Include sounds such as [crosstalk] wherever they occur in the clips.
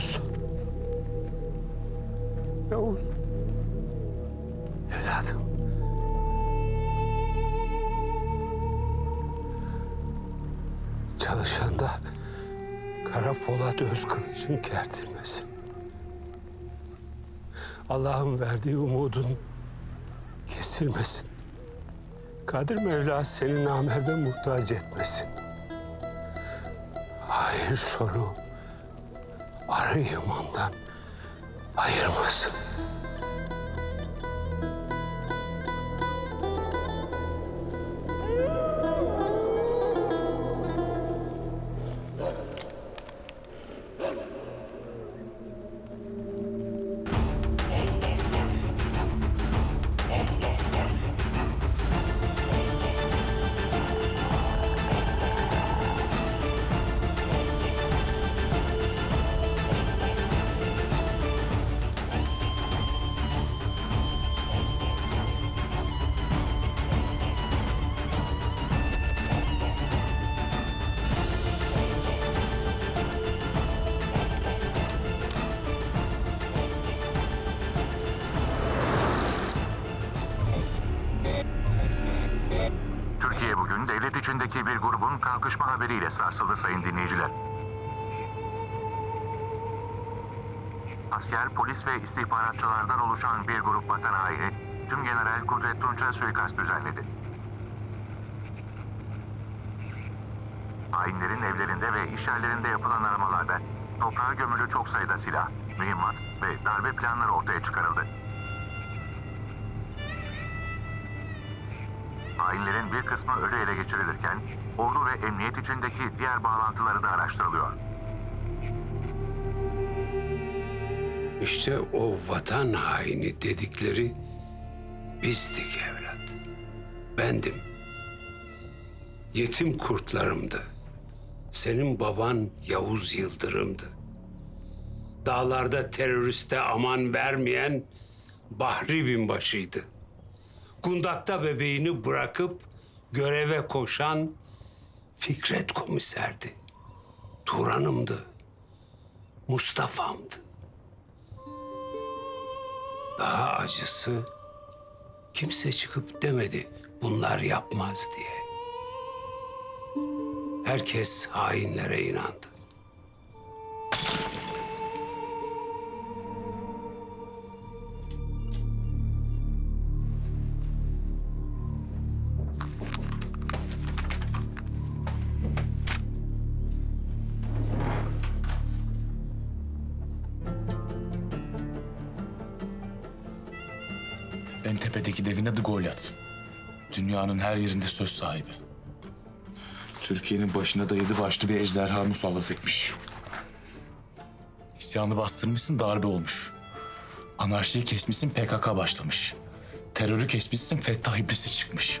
Yavuz. Yavuz. Evladım. Çalışanda Kara Polat öz kılıcın kertilmesin. Allah'ın verdiği umudun kesilmesin. Kadir Mevla seni namerde muhtaç etmesin. Hayır soru arı imandan ayırmasın. Türkiye bugün devlet içindeki bir grubun kalkışma haberiyle sarsıldı sayın dinleyiciler. Asker, polis ve istihbaratçılardan oluşan bir grup vatan haini, tüm General Kudret Tunç'a suikast düzenledi. Hainlerin evlerinde ve iş yerlerinde yapılan aramalarda toprağa gömülü çok sayıda silah, mühimmat ve darbe planları ortaya çıkarıldı. Hainlerin bir kısmı ölü ele geçirilirken ordu ve emniyet içindeki diğer bağlantıları da araştırılıyor. İşte o vatan haini dedikleri bizdik evlat. Bendim. Yetim kurtlarımdı. Senin baban Yavuz Yıldırım'dı. Dağlarda teröriste aman vermeyen Bahri Binbaşı'ydı. Gundakta bebeğini bırakıp göreve koşan Fikret komiserdi. Turan'ımdı. Mustafa'mdı. Daha acısı kimse çıkıp demedi bunlar yapmaz diye. Herkes hainlere inandı. Tepedeki devin adı Goliath. Dünyanın her yerinde söz sahibi. Türkiye'nin başına da yedi başlı bir ejderha musallat etmiş. İsyanı bastırmışsın darbe olmuş. Anarşiyi kesmişsin PKK başlamış. Terörü kesmişsin Fettah İblisi çıkmış.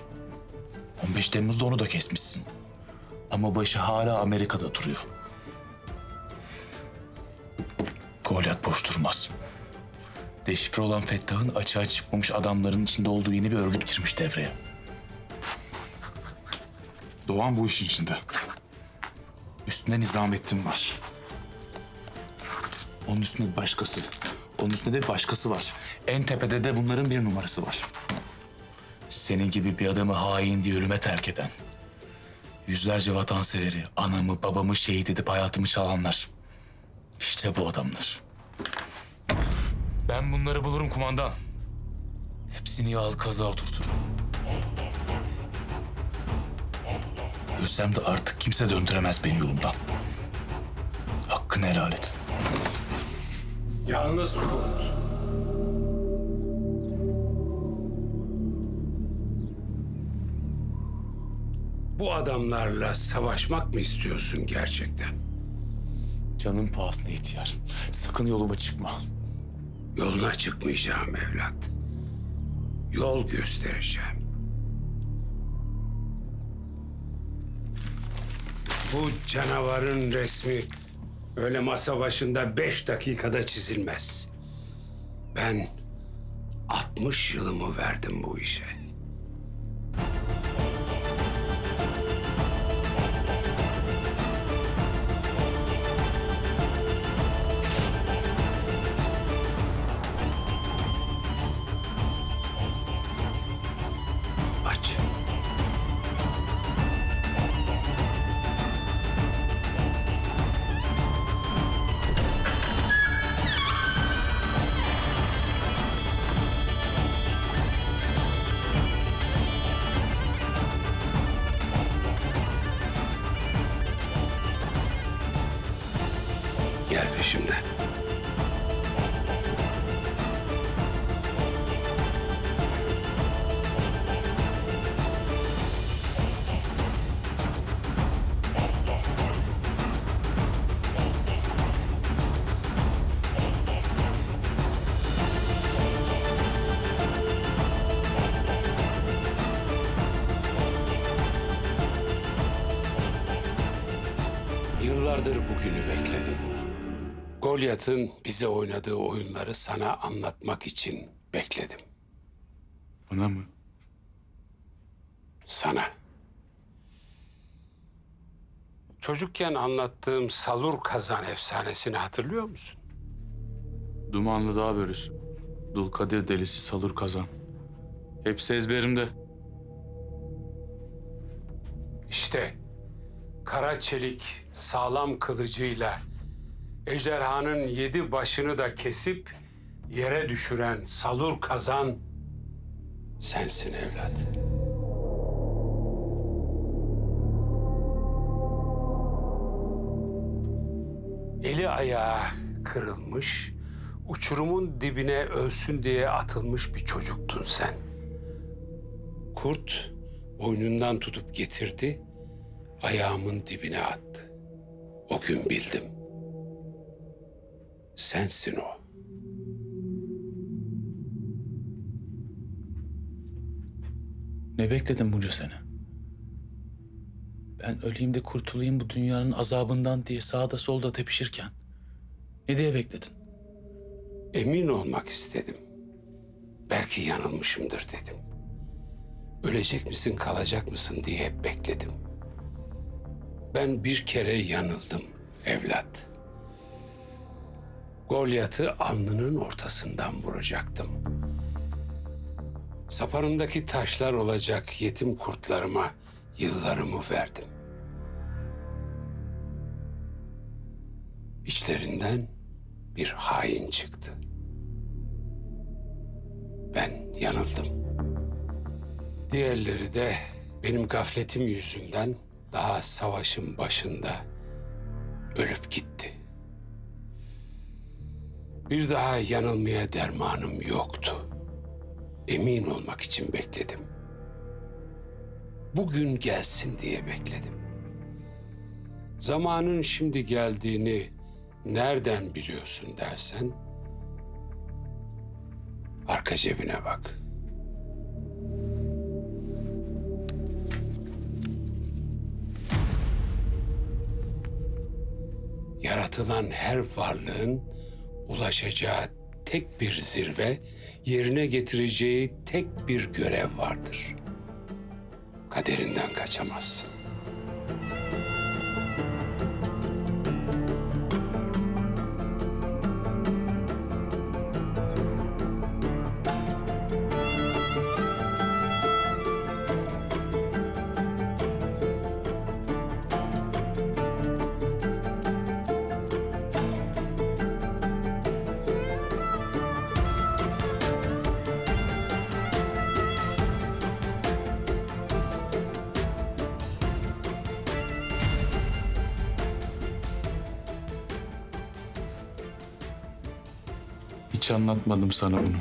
15 Temmuz'da onu da kesmişsin. Ama başı hala Amerika'da duruyor. Goliath boş durmaz. Deşifre olan Fettah'ın açığa çıkmamış adamların içinde olduğu yeni bir örgüt girmiş devreye. Doğan bu işin içinde. Üstünde Nizamettin var. Onun üstünde bir başkası. Onun üstünde de bir başkası var. En tepede de bunların bir numarası var. Senin gibi bir adamı hain diye ölüme terk eden. Yüzlerce vatanseveri, anamı, babamı şehit edip hayatımı çalanlar. İşte bu adamlar. Ben bunları bulurum kumandan. Hepsini yağlı kaza oturturum. Ölsem de artık kimse döndüremez beni yolumdan. Hakkını helal et. Yalnız kurt. Bu adamlarla savaşmak mı istiyorsun gerçekten? Canım pahasına ihtiyar. Sakın yoluma çıkma. Yoluna çıkmayacağım evlat. Yol göstereceğim. Bu canavarın resmi öyle masa başında beş dakikada çizilmez. Ben 60 yılımı verdim bu işe. Bekledim. Golyat'ın bize oynadığı oyunları sana anlatmak için bekledim. Bana mı? Sana. Çocukken anlattığım Salur Kazan efsanesini hatırlıyor musun? Dumanlı dağ börüsü. Dulkadir delisi Salur Kazan. Hepsi ezberimde. İşte kara çelik sağlam kılıcıyla ejderhanın yedi başını da kesip yere düşüren Salur Kazan sensin evlat. Eli ayağı kırılmış, uçurumun dibine ölsün diye atılmış bir çocuktun sen. Kurt boynundan tutup getirdi, ayağımın dibine attı. O gün bildim. Sensin o. Ne bekledin bunca sene? Ben öleyim de kurtulayım bu dünyanın azabından diye sağda solda tepişirken. Ne diye bekledin? Emin olmak istedim. Belki yanılmışımdır dedim. Ölecek misin, kalacak mısın diye hep bekledim. Ben bir kere yanıldım evlat. Golyat'ı alnının ortasından vuracaktım. Saparımdaki taşlar olacak yetim kurtlarıma yıllarımı verdim. İçlerinden bir hain çıktı. Ben yanıldım. Diğerleri de benim gafletim yüzünden daha savaşın başında ölüp gitti. Bir daha yanılmaya dermanım yoktu. Emin olmak için bekledim. Bugün gelsin diye bekledim. Zamanın şimdi geldiğini nereden biliyorsun dersen arka cebine bak. Yaratılan her varlığın ulaşacağı tek bir zirve, yerine getireceği tek bir görev vardır. Kaderinden kaçamazsın. Hiç anlatmadım sana bunu.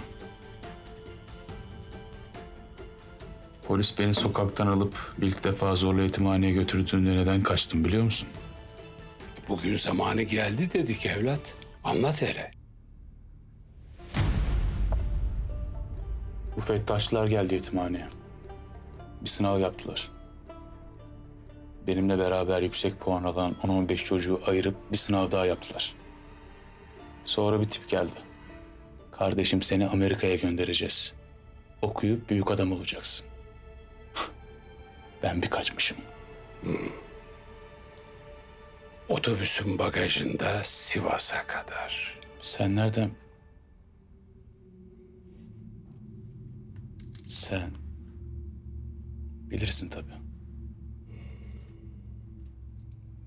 Polis beni sokaktan alıp ilk defa zorla yetimhaneye götürdüğünde neden kaçtım biliyor musun? Bugün zamanı geldi dedik evlat. Anlat hele. Bu fettaşlar geldi yetimhaneye. Bir sınav yaptılar. Benimle beraber yüksek puan alan 10-15 çocuğu ayırıp bir sınav daha yaptılar. Sonra bir tip geldi. Kardeşim seni Amerika'ya göndereceğiz. Okuyup büyük adam olacaksın. [laughs] ben bir kaçmışım. Otobüsün bagajında Sivas'a kadar. Sen nereden? Sen bilirsin tabii.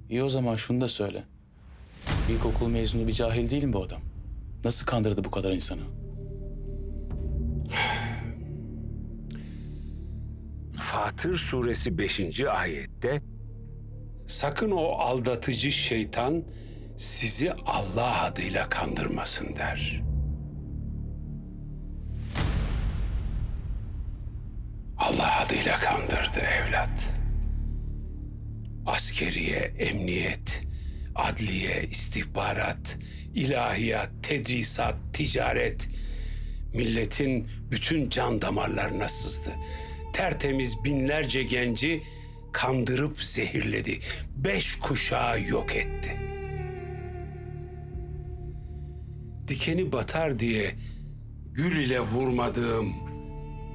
İyi o zaman şunu da söyle. İlkokul mezunu bir cahil değil mi bu adam? Nasıl kandırdı bu kadar insanı? Fatır suresi 5. ayette sakın o aldatıcı şeytan sizi Allah adıyla kandırmasın der. Allah adıyla kandırdı evlat. Askeriye, emniyet, adliye, istihbarat, ilahiyat, tedrisat, ticaret milletin bütün can damarlarına sızdı. Tertemiz binlerce genci kandırıp zehirledi. Beş kuşağı yok etti. Dikeni batar diye gül ile vurmadığım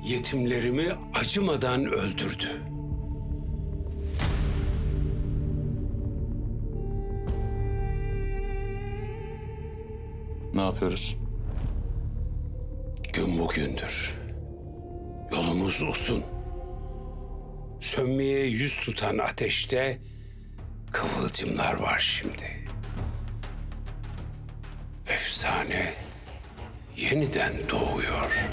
yetimlerimi acımadan öldürdü.'' Ne yapıyoruz? Gün bugündür. Yolumuz uzun. Sönmeye yüz tutan ateşte kıvılcımlar var şimdi. Efsane yeniden doğuyor.